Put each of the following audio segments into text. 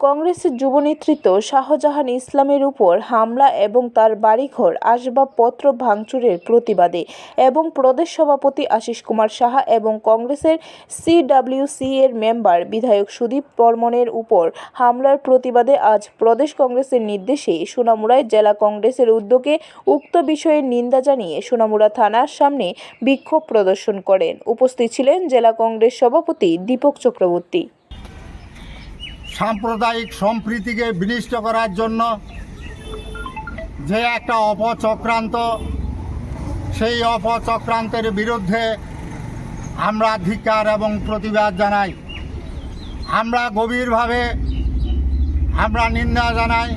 কংগ্রেসের যুব নেতৃত্ব শাহজাহান ইসলামের উপর হামলা এবং তার বাড়িঘর আসবাবপত্র ভাঙচুরের প্রতিবাদে এবং প্রদেশ সভাপতি আশিস কুমার সাহা এবং কংগ্রেসের সিডব্লিউসি এর মেম্বার বিধায়ক সুদীপ বর্মনের উপর হামলার প্রতিবাদে আজ প্রদেশ কংগ্রেসের নির্দেশে সোনামুড়ায় জেলা কংগ্রেসের উদ্যোগে উক্ত বিষয়ের নিন্দা জানিয়ে সোনামুড়া থানার সামনে বিক্ষোভ প্রদর্শন করেন। উপস্থিত ছিলেন জেলা কংগ্রেস সভাপতি দীপক চক্রবর্তী। সাম্প্রদায়িক সম্প্রীতিকে বিনিষ্ট করার জন্য যে একটা অপচক্রান্ত, সেই অপচক্রান্তের বিরুদ্ধে আমরা ধিক্কার এবং প্রতিবাদ জানাই। আমরা গভীরভাবে আমরা নিন্দা জানাই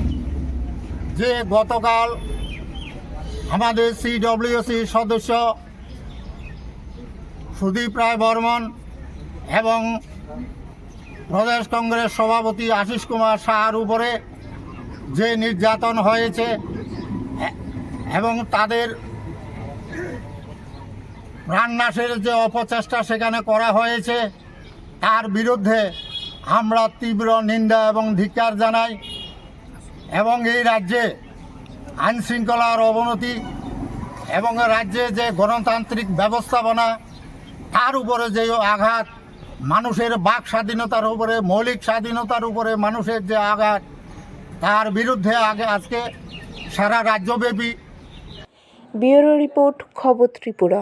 যে গতকাল আমাদের সিডব্লিউসি সদস্য সুদীপ রায় বর্মন এবং প্রদেশ কংগ্রেস সভাপতি আশিস কুমার শাহর উপরে যে নির্যাতন হয়েছে, এবং তাদের প্রাণনাশের যে অপচেষ্টা সেখানে করা হয়েছে, তার বিরুদ্ধে আমরা তীব্র নিন্দা এবং ধিক্কার জানাই, এবং এই রাজ্যে আইনশৃঙ্খলার অবনতি এবং রাজ্যে যে গণতান্ত্রিক ব্যবস্থাপনা, তার উপরে যে আঘাত মানুষের বাক স্বাধীনতার উপরে, মৌলিক স্বাধীনতার উপরে মানুষের যে আঘাত, তার বিরুদ্ধে আগে, আজকে সারা রাজ্যব্যাপী ব্যুরো রিপোর্ট খবর ত্রিপুরা।